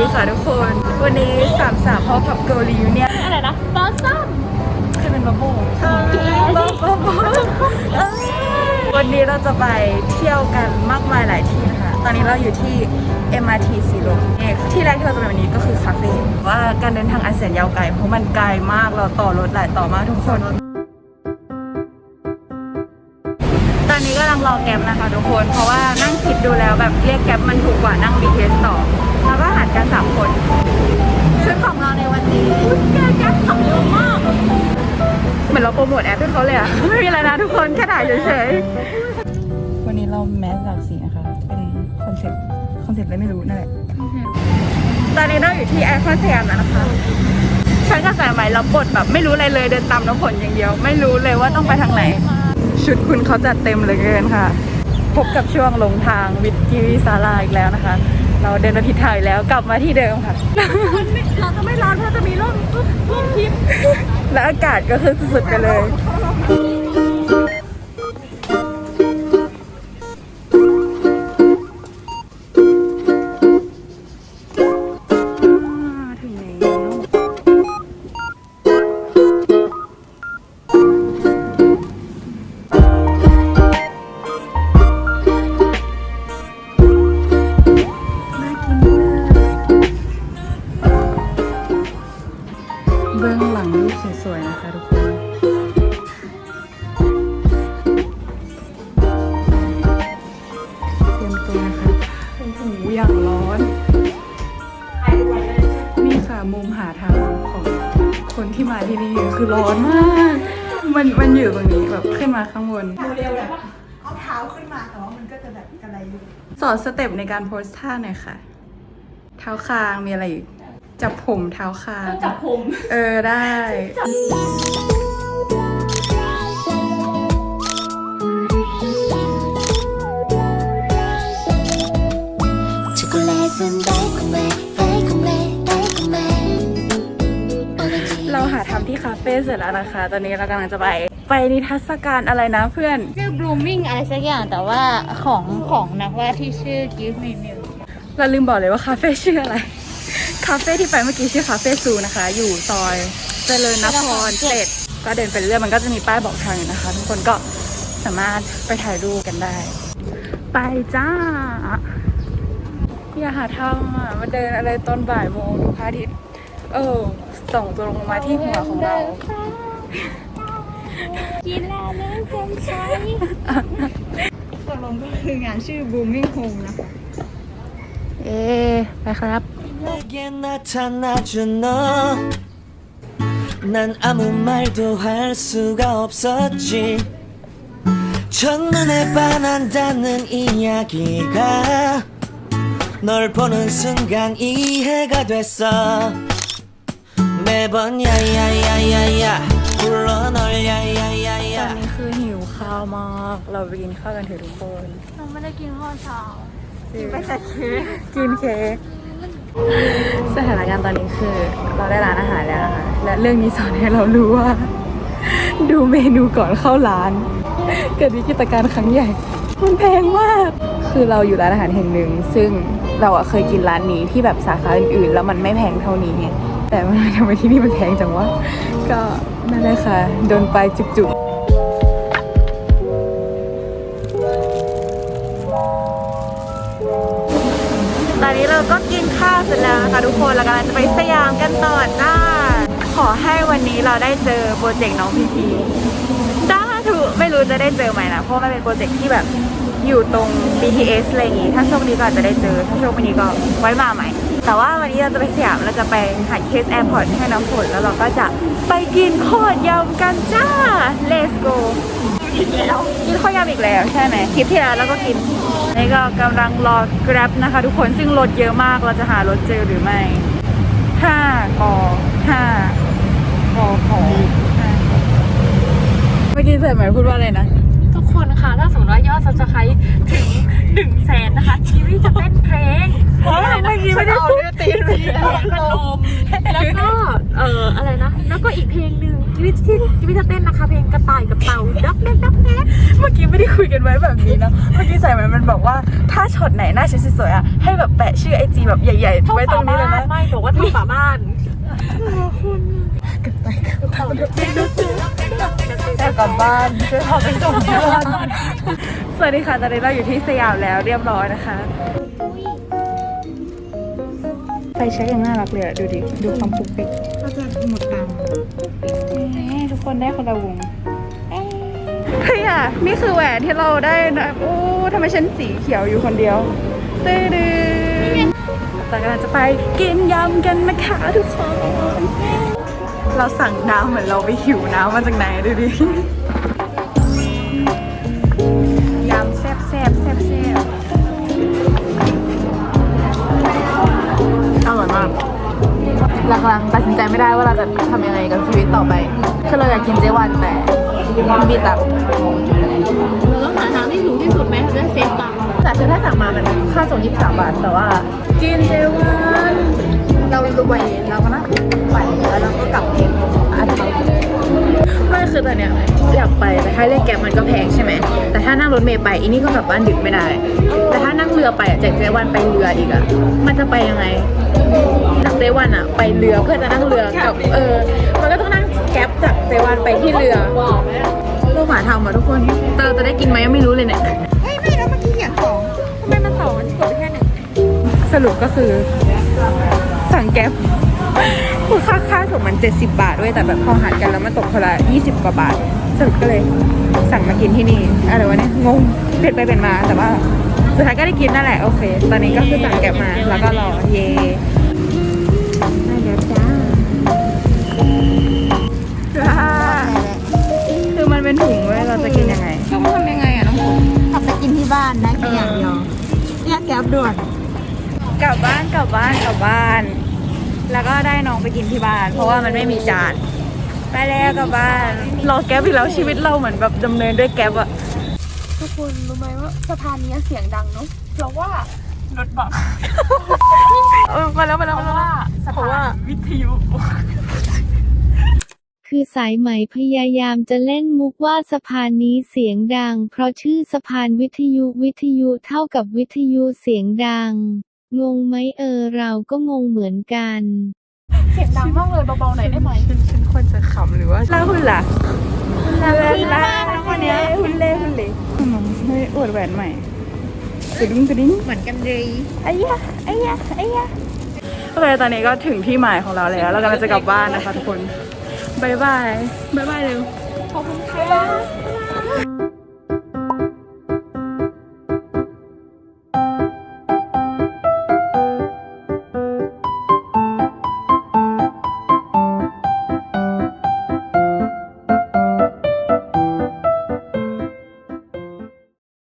ดีค่ะทุกคน วันนี้สามสาวพ่อพับเกาหลีเนี่ยอะไรนะบอสซัมจะเป็นบับเบิ้ลบับเบิ้ลวันนี้เราจะไปเที่ยวกันมากมายหลายที่นะคะ ตอนนี้เราอยู่ที่ MRT สีลมเนี่ยที่แรกที่เราจะไปวันนี้ก็คือคาเฟ่ว่าการเดินทางอันแสนยาวไกลเพราะมันไกลมากเราต่อรถหลายต่อมากทุกคน ตอนนี้กำลังรอแก๊ปนะคะทุกคน เพราะว่านั่งคิดดูแล้วแบบเรียกแก๊ปมันถูกกว่านั่ง BTS ต่อ อนเราโปรโมทแอปให้เขาเลยอะไม่มีอะไรนะทุกคนแค่ถ่ายเฉยๆ วันนี้เราแมสหลากสีนะคะ เป็นคอนเซ็ปต์คอนเซ็ปต์อะไรไม่รู้นั่นแหละ ตอนนี้เราอยู่ที่ไอคอนสยามแล้วนะคะฉันกับสายไหมเราบทแบบไม่รู้อะไรเลยเดินตามน้ำฝนอย่างเดียว ไม่รู้เลยว่าต้องไปทางไหน ชุดคุณเขาจัดเต็มเหลยเกินค่ะ พบกับช่วงลงทางวิทกิวิซาลาอีกแล้วนะคะ เราเดินมาผิดทางอีกแล้วกลับมาที่เดิมค่ะเราจะไม่ร้อนเพราะจะมีร่มร่มทิพย์ และอากาศก็คือสุดๆไปเลย เบื้องหลังรูปสวยๆนะคะทุกคนเตรียมตัวนะคะโอ้โหอย่างร้อน นี่ค่ะมุมหาทางของคนที่มาที่นี่คือร้อนมาก มันมันอยู่ตรงนี้แบบขึ้นมาข้างบนเอาเท้าขึ้นมาแต่ว่ามันก็จะแบบกระไรอยู่สอนสเต็ปในการโพสท่าหน่อยค่ะ เท้าคางมีอะไรอีก จับผมเท้าคาจับผม เออได้เราหาทำที่คาเฟ่เสร็จแล้วนะคะ ตอนนี้เรากำลังจะไป ไปนิทรรศการอะไรนะเพื่อนชื่อ blooming อะไรสักอย่างแต่ว่าของของนักวาดที่ชื่อ give me m u เราลืมบอกเลยว่าคาเฟ่ชื่ออะไร คาเฟ่ที่ไปเมื่อกี้ชื่อคาเฟ่ซูนะคะ อยู่ซอยเจริญนครเจ็ดก็เดินไปเรื่อยมันก็จะมีป้ายบอกทางอยู่นะคะ ทุกคนก็สามารถไปถ่ายรูปกันได้ ไปจ้า อย่าหาทำอะมาเดินอะไรตอนบ่ายโมงดูพระอาทิตย์เออส่งตัวลงมาที่หัวของเรากินแล้วเลยเต็มใจตกลงก็คืองานชื่อ Booming Home นะคะ เอ๊ไปครับ 내게 나타나준 너 난 아무 말도 할 수가 없었지 첫눈에 반한다는 이야기가 널 보는 순간 이해가 됐어 매번 야야야야야 불러 널 야야야야 ตอนนี้คือหิวข้าวมาก เราไปกินข้าวกันเถอะทุกคน เราไม่ได้กินข้าวเช้า กินไปแต่เค้กกินเค้ก สถานการณ์ตอนนี้คือ เราได้ร้านอาหารแล้วนะคะ และเรื่องนี้สอนให้เรารู้ว่า ดูเมนูก่อนเข้าร้าน เกิดวิกฤตการณ์ครั้งใหญ่ มันแพงมาก คือเราอยู่ร้านอาหารแห่งหนึ่ง ซึ่งเราอะเคยกินร้านนี้ที่แบบสาขาอื่นๆ แล้วมันไม่แพงเท่านี้ไงแต่มันทำไมที่นี่มันแพงจังวะ ก็นั่นแหละค่ะ โดนไปจุกๆ อนนี้เราก็กินข้าวเสร็จแล้วนะคะทุกคนเรากำลังจะไปสยามกันต่อจ้า ขอให้วันนี้เราได้เจอโปรเจกต์น้องพีพีจ้าถูไม่รู้จะได้เจอไหมนะเพราะมันเป็นโปรเจกต์ที่แบบอยู่ตรง BTS อะไรอย่างงี้ ถ้าโชคดีก็อาจจะได้เจอ ถ้าโชคไม่ดีก็ไว้มาใหม่ แต่ว่าวันนี้เราจะไปสยามเราจะไปหาเคสแอร์พอร์ตให้น้ำฝนแล้วเราก็จะไปกินโคตรยำกันจ้า let's go กินข้าวยำอีกแล้วใช่ไหมคลิปที่แล้วเราก็กินนี่ก็กำลังรอ Grab นะคะ ทุกคนซึ่งรถเยอะมากเราจะหารถเจอหรือไม่ห้ากอห้ากอขอห้ากอเมื่อกี้เสร็จไหมพูดว่าอะไรนะทุกคนคนค่ะถ้าสมมติว่ายอดซับสไครต์ถึงหนึ่งแสนนะคะชีวิตจะเต้นเพลงอะไรนะเมื่อกี้ไม่ได้พูดตีนไปพัดลมแล้วก็ เอ่ออะไรนะ แล้วก็อีกเพลงหนึ่งชีวิตที่ชีวิตจะเต้นนะคะเพลงกระต่ายกับเต่าดับแดกดับแดกเมื่อกี้ไม่ได้คุยกันไว้แบบนี้นะ เมื่อกี้ใส่มันมันบอกว่าถ้าช็อตไหนหน้าฉันสวยๆอะให้แบบแปะชื่อไอจีแบบใหญ่ๆ ไว้ตรงนี้เลยนะไม่บอกว่าท่องฝาบ้านแต่กลับบ้านช่วยพาไปส่งที่บ้านสวัสดีค่ะตอนนี้เราอยู่ที่สยามแล้วเรียบร้อยนะคะ ไฟเช็คอย่างน่ารักเลยอะดูดิ ดูความปุกปิกก็จะหมดตังค์นี่ทุกคนได้คนละวงเฮ้ยอะนี่คือแหวนที่เราได้นะโอ้ทำไมฉันสีเขียวอยู่คนเดียวตื้อดื้อแต่กำลังจะไปกินยำกันนะคะทุกคน เราสั่งน้ำเหมือนเราไปหิวน้ำมาจากไหนดูดิ หลังๆตัดสินใจไม่ได้ว่าเราจะทำยังไงกับชีวิตต่อไป คือเราอยากกินเจวันแต่ไม่มีตังค์เราต้องหาทางที่ถูกที่สุดไหมจะได้เซฟตังค์แต่คือถ้าสั่งมามันค่าส่งยี่สิบสามบาท แต่ว่า กินเจวันเราดูไปเราก็นั่งไปแล้วเราก็กลับเองอาทิตย์ไม่คือตอนเนี้ยอยากไปแต่ถ้าเรียกแก๊ปมันก็แพงใช่ไหม แต่ถ้านั่งรถเมล์ไปอีนี่ก็กลับบ้านดึกไม่ได้ แต่ถ้านั่งเรือไปอะจากเจวันไปเรืออีกอะมันจะไปยังไงจาก เจวันอะไปเรือเพื่อจะนั่งเรือกลับเออมันก็ต้องนั่งแก๊ปจากเจวันไปที่เรือลูกหมาทำอะทุกคนแต่เราจะได้กินไหมยังไม่รู้เลยเนี่ยเฮ้ยไม่แล้วเมื่อกี้เขียนสองทำไมมันสองมันกดไปแค่หนึ่งสรุปก็คือ สั่งแก๊ปคือค่าค่าส่งมัน 70 บาทด้วยแต่แบบพอหารกันแล้วมันตกคนละ20 กว่าบาทสรุปก็เลยสั่งมากินที่นี่อะไรวะเนี่ยงงเปลี่ยนไปเป็นมาแต่ว่าสุดท้ายก็ได้กินนั่นแหละโอเค ตอนนี้ก็คือสั่งแก๊ปมาแล้วก็รอเย่ เป็นถุงเว้ยเราจะกินยังไงต้องทำยังไงอะน้องผมทำไปกินที่บ้านนะแค่อย่างเดียวเรียกแก๊บด่วนกลับบ้านกลับบ้านกลับบ้าน แล้วก็ได้น้องไปกินที่บ้าน เพราะว่ามันไม่มีจานไปแล้วกลับบ้านรอแก๊ปอีกแล้วชีวิตเราเหมือนแบบดำเนินด้วยแก๊ปอะทุกคนรู้ไหมว่าสะพานนี้เสียงดังเนาะเพราะว่ารถบังเออมาแล้วมาแล้วมาแล้วเพราะว่าวิทยุ คือสายไหมพยายามจะเล่นมุกว่าสะพานนี้เสียงดัง เพราะชื่อสะพานวิทยุวิทยุเท่ากับวิทยุเสียงดัง งงไหมเออเราก็งงเหมือนกัน เสียงดังมากเลยเบาๆหน่อยได้ไหมฉันฉันควรจะขำหรือว่าลาหุ่นล่ะลาหุ่นล่ะน้องคนเนี้ยหุ่นเล่หุ่นเล่ไม่อวดแหวนใหม่กระดิ้งกระดิ้งเหมือนกันเลยไอ้ยะไอ้ยะไอ้ยะโอเคตอนนี้ก็ถึงที่หมายของเราแล้ว เรากำลังจะกลับบ้านนะคะทุกคน บายบายบายบายเร็วขอบคุณค่ะ